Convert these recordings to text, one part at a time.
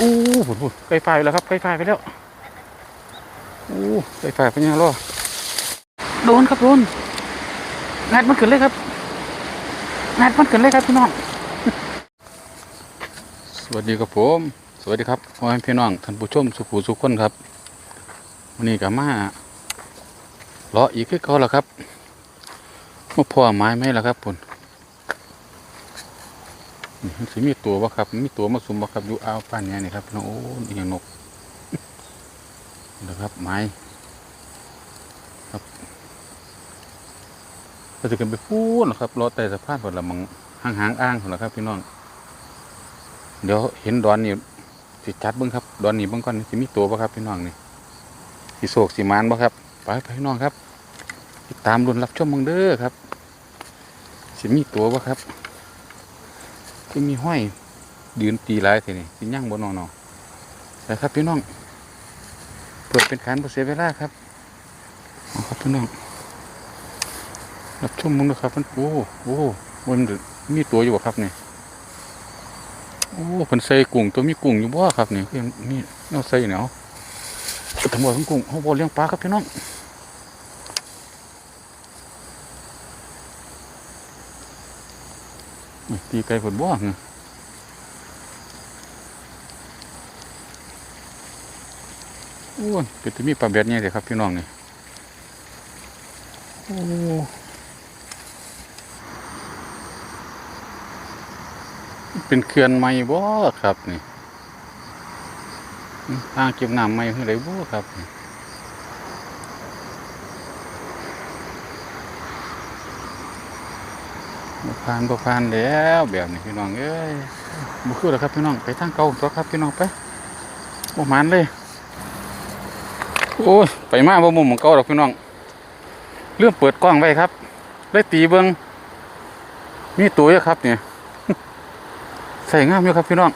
อู้ผุดผุดไฟไฟไปแล้วครับไฟไฟไปแล้วอู้ไฟไฟไปยังรอโดนครับโดนงัดมันขึ้นเลยครับงัดมันขึ้นเลยครับพี่น้องสวัสดีครับผม สวัสดีครับพ่อแม่พี่น้องท่านผู้ชมสุขูสุขคนครับวันนี้กับมาเลาะอีกคือเขาแล้วครับมาพ่อไม้ไหมล่ะครับผมนี่ สิมีตัววะครับ มีตัวมาซุมวะครับอยู่อ่าวป้านเนี้นี่ครับน้องโอ้นี่ยังนกนะครับไม้ครับก็จะกันไปพูดนะครับรอแต่สะพานผลละมังหางหางอ้างผลละครับ พี่น้อง เดี๋ยวเห็นดอนนี่สิจัดเบิ้งครับ ดอนนี่เบิ้งก่อนสิมีตัวปะครับ พี่น้องนี่สิโศกสิมานปะครับไปไปพี่น้องครับ ติดตามรุนรับชมเบังเด้อครับ สิมีตัวปะครับ จะมีห้อยยืนตีหลายทีนี่สิย่างบนนอนๆไปครับพี่น้องเปิดเป็นการเสียเวลาครับเอาครับพี่น้องรับชมมึงนะครับมันโอ้โอ้มันมีตัวอยู่บ่ครับนี่โอ้เพิ่นใส่กุ้งตัวมีกุ้งอยู่บ่ครับนี่คือมีแนวใส่เนาะทั้งหมดของกุ้งเฮาบ่เลี้ยงปลาครับพี่น้องอุ๊ย ตีไก่เพิ่นบ่หึโอ้ยเป็นที่มีปลาเบ็ดใหญ่เลยครับพี่น้องนี่โอ้เป็นเขื่อนใหม่บ่ครับนี่อืมอ่างเก็บน้ำใหม่เพื่อไรบ่ครับนี่ บ่ผ่านบ่ผ่านแล้วแบบนี้พี่น้องเอ้ยบ่คือแล้วครับพี่น้องไปทางเก่าตัวครับพี่น้องไปบ่หมานเลยโอ้ยไปมาบ่มุมของเก่าดอกพี่น้องเรื่องเปิดกล้องไว้ครับเลยตีเบิ่งมีตัวอยู่ครับเนี่ยใส่งามอยู่ครับพี่น้อง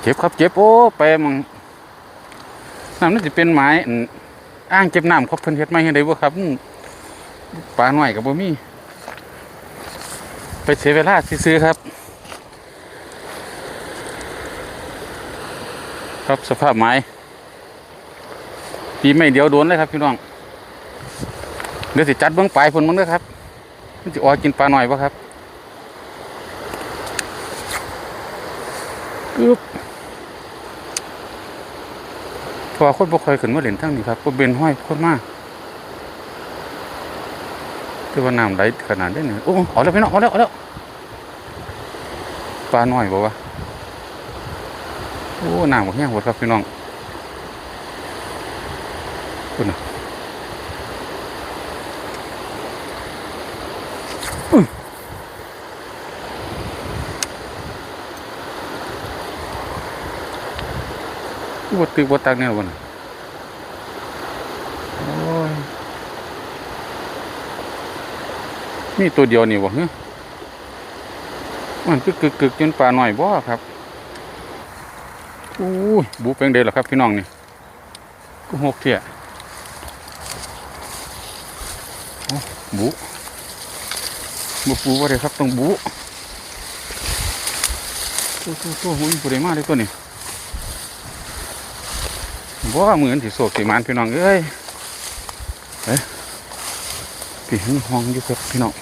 เก็บครับเก็บโอ้ไปมังน้ำนั่จะเป็นไม้อั่างเก็บน้ำครับเพิ่นเฮ็ดไม้ให้ได้บ่ครับปลาหน่อยกับบ่มี ไปเสียเวลาซื้อครับ ครับสภาพไม้ปีไม่เดียวโดนเลยครับพี่น้องเดี๋ยวสิจัดเบื้องปลายผลมึงด้อครับมันสิออกกินปลาหน่อยบ่ครับกึบพราะว่าคนบ่ค่อยขึ้นมาเล่นทั้งนี้ครับบ่เป็นห้อยคนมาก คือว่าน้ำไหลขนาดนี้นะโอ้เอาแล้วพี่น้องเอาแล้วเอาแล้วปลาน้อยบ่วะโอ้น้ำบ่แห้งหมดครับพี่น้องคุณนะอื้อบตึกบตักเนี่ยวันโอ้ย มีตัวเดียวนี่วะเฮ้ยมันกึกกึกกึกจนปลาหน่อยบ่ครับอู้ยบูเป็นเดยหรอครับพี่น้องนี่ก็หกเที่ยโอ้บูบูปูว่าไรครับต้องบูตัวตัวตัวหุ่นปูได้มากเลยตัวนี้บ่เหมือนสิโศกสิมานพี่น้องเอ้ยเอ้ยพี่หงห้องอยู่ครับพี่น้อง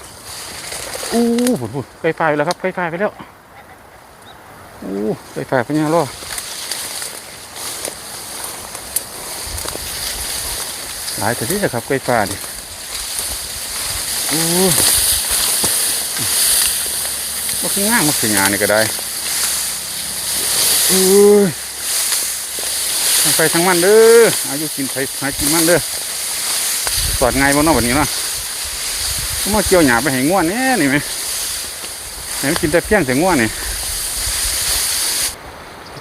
อู้ผุดผุดไฟไฟไปแล้วครับไฟไฟไปแล้วอู้ไฟไฟไปยังรอหลายแต่ที่จะครับไฟฟ้าดิอู้มันคืง่างมันคืองานนี่ก็ได้อู้ยทั้งไปทั้งมันเด้ออายุกินไปหากินมันเด้อสอดไงายบนนอกแบบนี้เนาะ มาเกี่ยวหยาไปให้ง่วนเนี่ยนี่ไหมให้มันกินแต่เพี้ยงแต่ง่วนนี่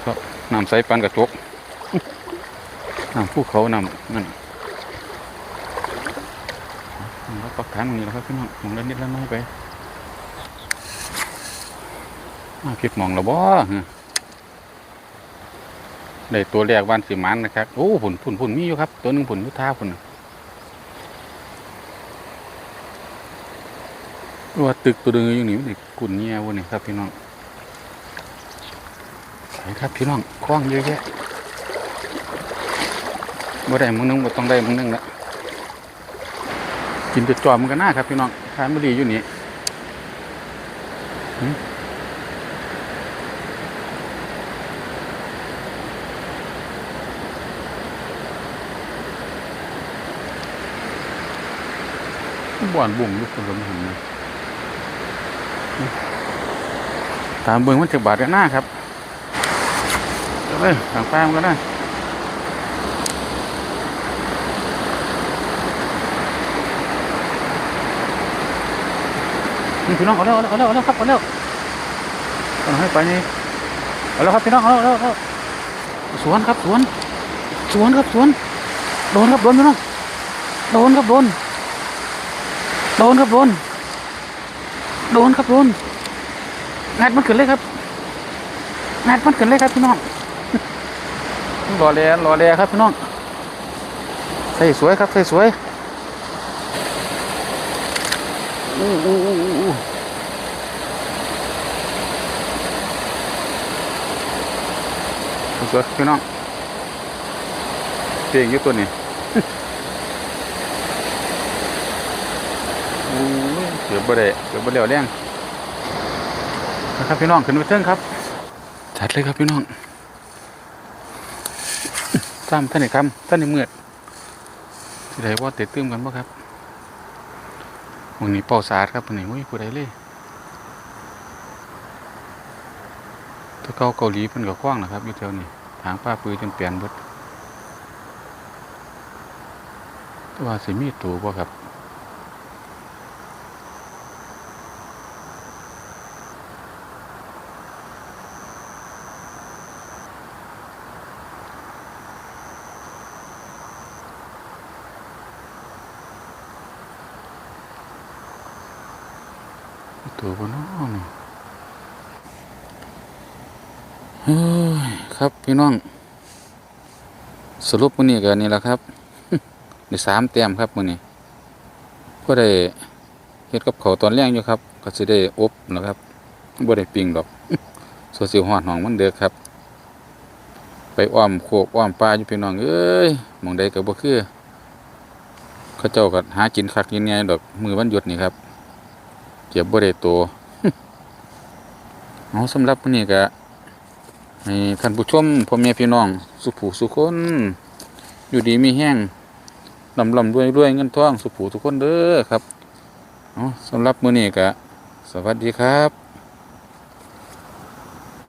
ครับน้ำใสปันกระจกน้ำภูเขาน้ำนั่นเราปักฐานตรงนี้แล้วครับพี่น้องมองเล่นนิดแล้วน้อยไปมาผิดมองแล้วบ่ได้ตัวแรกวันสิมันนะครับ โอ้ผุนผุนผุนมีอยู่ครับ ตัวหนึ่งผุนยุท่าผุนน่ะ ว่าตึกตัวเดิมอยู่นี่มันสิกุ่นเงี้ยวะนี่ครับพี่น้องไปครับพี่น้องคว้างเยอะแยะบ่ได้มึงนึงบ่ต้องได้มึงนึงละกินไปจอมมันก็น่าครับพี่น้องทานบุรีอยู่นี่บ่อนบุ่มลูกคนละมันนะ ตามเบิ่งมันจะบาดกันหน้าครับเลยทางแฟ้มก็ได้นี่พี่น้องเอาเร็วเอาเร็วเอาเร็วครับเอาเร็วเอาให้ไปนี่เอาเร็วครับพี่น้องเอาเร็วเอาเร็วเอาเร็วสวนครับสวน สวนครับสวน โดนครับโดนพี่น้องโดนครับโดน โดนครับโดน โดนครับโดนงัดมันขึ้นเลยครับงัดมันขึ้นเลยครับพี่น้องรอแลรอแลครับพี่น้องใส่สวยครับใส่สวยอู้อู้อู้อู้อู้สวยพี่น้องเตียงยู่ตัวนี้โอ้ กือบบ่ได้เกือบบ่แล้วแรงนะครับพี่น้องขึ้นไปเทิงครับ จัดเลยครับพี่น้องซ้ำท่านไหนคำท่านไหนเมื่อที่ไหนว่าเตะตื้มกันบ่ครับวันนี้เป่าสาดครับวันนี้มุ้ยผู้ใดเลยถ้าเกาเกาหลีเพิ่นก็คว้างนะครับอยู่แถวนี้ทางป้าปือจนเปลี่ยนเบิดว่าสิมีตัวบ่ครับัวบนน้องนี่ครับพี่น้อง สรุปมื้อนี้ก็นี่แหละครับได้สามเต็มครับมื้อนี้ก็ได้เฮ็ดกับเขาตอนแรงอยู่ครับ ก็สิได้อบนะครับบ่ได้ปิ้งดอกส่วนสิฮอดห้องมันเด้อครับ ไปอ้อมโคกอ้อมป่าอยู่พี่น้องเอ้ยมองใดก็บ่คือเขาเจ้าก็หากินคักกินแหน่ดอกมือวันหยุดนี่ครับ เก็บบ่ได้ตัวเอาสำหรับวันนี้ก็ให้ท่านผู้ชมพ่อแม่พี่น้อง สุผูสุคน อยู่ดีมีแห้งลำลำรวยรวยเงินทอง สุผูทุกคนเด้อครับเอาสำหรับมื้อนี้ก็สวัสดีครับ